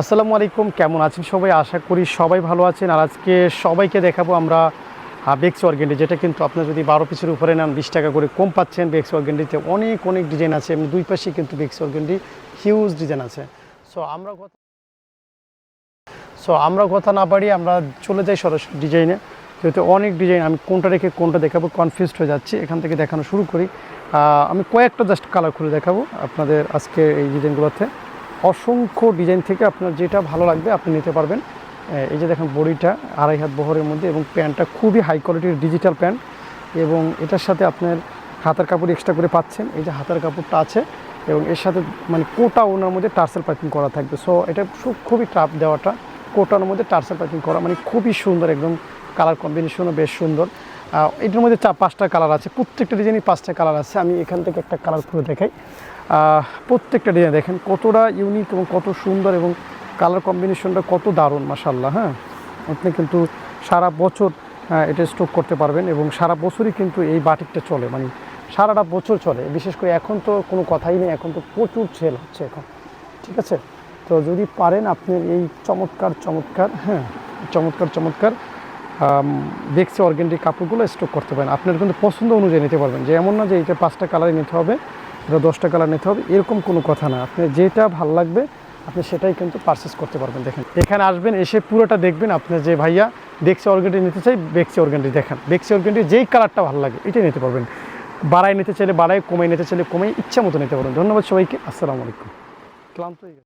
আসসালামু আলাইকুম, কেমন আছেন সবাই? আশা করি সবাই ভালো আছেন। আর আজকে সবাইকে দেখাবো আমরা বেক্স অর্গেন্ডি যেটা কিন্তু আপনার যদি বারো পিসের উপরে নেন, বিশ টাকা করে কম পাচ্ছেন বেক্স অর্গেন্ডিতে অনেক অনেক ডিজাইন আছে, এমনি দুই পাশে কিন্তু বেক্স অর্গেন্ডি হিউজ ডিজাইন আছে। সো আমরা কথা সো আমরা কথা না বাড়িয়ে আমরা চলে যাই সরাসরি ডিজাইনে যেহেতু অনেক ডিজাইন আমি কোনটা রেখে কোনটা দেখাবো কনফিউজড হয়ে যাচ্ছি। এখান থেকে দেখানো শুরু করি। আমি কয়েকটা জাস্ট কালার খুলে দেখাবো আপনাদের আজকে এই ডিজাইনগুলোতে অসংখ্য ডিজাইন থেকে আপনার যেটা ভালো লাগবে আপনি নিতে পারবেন। এই যে দেখেন বডিটা আড়াই হাত বহরের মধ্যে এবং প্যান্টটা খুবই হাই কোয়ালিটির ডিজিটাল প্যান্ট এবং এটার সাথে আপনার হাতার কাপড় এক্সট্রা করে পাচ্ছেন। এই যে হাতার কাপড়টা আছে এবং এর সাথে মানে কোটা ওনার মধ্যে টার্সেল পাইপিং করা থাকবে। সো এটা খুবই টাফ দেওয়াটা। কোটার মধ্যে টার্সেল পাইপিং করা মানে খুবই সুন্দর, একদম কালার কম্বিনেশনও বেশ সুন্দর। এটার মধ্যে চা পাঁচটা কালার আছে। প্রত্যেকটা ডিজাইনই পাঁচটা কালার আছে। আমি এখান থেকে একটা কালার খুলে দেখাই। প্রত্যেকটা ডিজাইন দেখেন, কতটা ইউনিক এবং কত সুন্দর এবং কালার কম্বিনেশনটা কত দারুণ মাসাল্লাহ হ্যাঁ? আপনি কিন্তু সারা বছর এটা স্টক করতে পারবেন এবং সারা বছরই কিন্তু এই বাটিকটা চলে। মানে সারাটা বছর চলে। বিশেষ করে এখন তো কোনো কথাই নেই। এখন তো প্রচুর সেল হচ্ছে এখন। ঠিক আছে? তো যদি পারেন আপনি এই চমৎকার চমৎকার হ্যাঁ চমৎকার চমৎকার দেখছি অর্গেন্ডিক কাপড়গুলো স্টক করতে পারেন। আপনার কিন্তু পছন্দ অনুযায়ী নিতে পারবেন। যে এমন না যে এটা পাঁচটা কালারে নিতে হবে, এটা দশটা কালার নিতে হবে, এরকম কোনো কথা না। আপনি যেটা ভালো লাগবে, আপনি সেটাই কিন্তু পারচেস করতে পারবেন। দেখেন, এখানে আসবেন, এসে পুরোটা দেখবেন। আপনি যে ভাইয়া দেখছি অর্গেন্ডি নিতে চাই বেক্সি অর্গেন্ডি দেখেন। বেক্সি অর্গেন্ডি যেই কালারটা ভালো লাগে, এটাই নিতে পারবেন। বাড়াই নিতে চাইলে বাড়াই কমাই নিতে চাইলে কমাই ইচ্ছা মতো নিতে পারবেন। ধন্যবাদ সবাইকে। আসসালামু আলাইকুম। ক্লান্ত হয়ে।